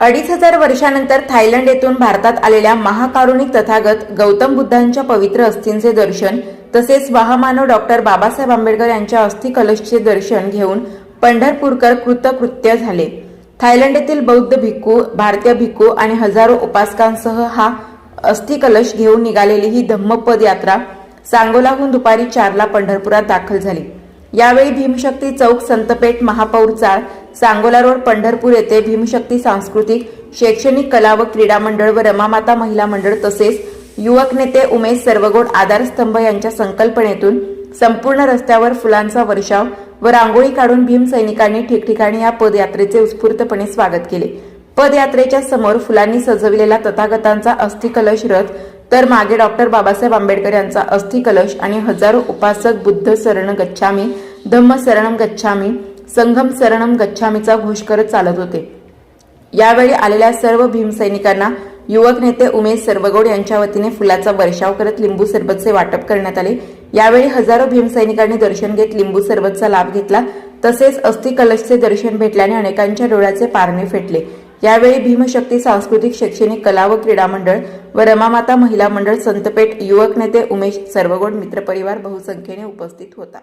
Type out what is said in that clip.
अडीच हजार वर्षानंतर थायलंड येथून भारतात आलेल्या महाकारुणिक तथागत गौतम बुद्धांच्या पवित्र अस्थींचे दर्शन तसेच महामानव डॉक्टर बाबासाहेब आंबेडकर यांच्या अस्थि कलशचे दर्शन घेऊन पंढरपूरकर कृतकृत्य झाले. थायलंड येथील बौद्ध भिक्खू भारतीय भिक्खू आणि हजारो उपासकांसह हा अस्थि कलश घेऊन निघालेली ही धम्मपद यात्रा सांगोलाहून दुपारी चारला पंढरपुरात दाखल झाली. यावेळी भीमशक्ती चौक संतपेठ महापौर चाळ सांगोला रोड पंढरपूर येथे भीमशक्ती सांस्कृतिक शैक्षणिक कला व क्रीडा मंडळ व रमामाता महिला मंडळ तसेच युवक नेते उमेश सर्वगोड आधारस्तंभ यांच्या संकल्पनेतून संपूर्ण रस्त्यावर फुलांचा वर्षाव व रांगोळी काढून भीम सैनिकांनी ठिकठिकाणी या पदयात्रेचे उत्स्फूर्तपणे स्वागत केले. पदयात्रेच्या समोर फुलांनी सजविलेला तथागतांचा अस्थिकलश रथ तर मागे डॉक्टर बाबासाहेब आंबेडकर यांचा अस्थिकलश आणि हजारो उपासक बुद्ध शरण गच्छामी धम्म शरणम गच्छामी संघम शरणम गच्छामीचा घोष करत चालत होते. यावेळी आलेल्या सर्व भीमसैनिकांना युवक नेते उमेश सर्वगौड यांच्या वतीने फुलाचा वर्षाव करत लिंबू सरबतचे वाटप करण्यात आले. यावेळी हजारो भीमसैनिकांनी दर्शन घेत लिंबू सरबतचा लाभ घेतला. तसेच अस्थिकलशचे दर्शन भेटल्याने अनेकांच्या डोळ्याचे पारणे फेटले. यावेळी भीमशक्ती सांस्कृतिक शैक्षणिक कला व क्रीडा मंडळ व रमामाता महिला मंडळ संतपेठ युवक नेते उमेश सर्वगोड मित्रपरिवार बहुसंख्येने उपस्थित होता.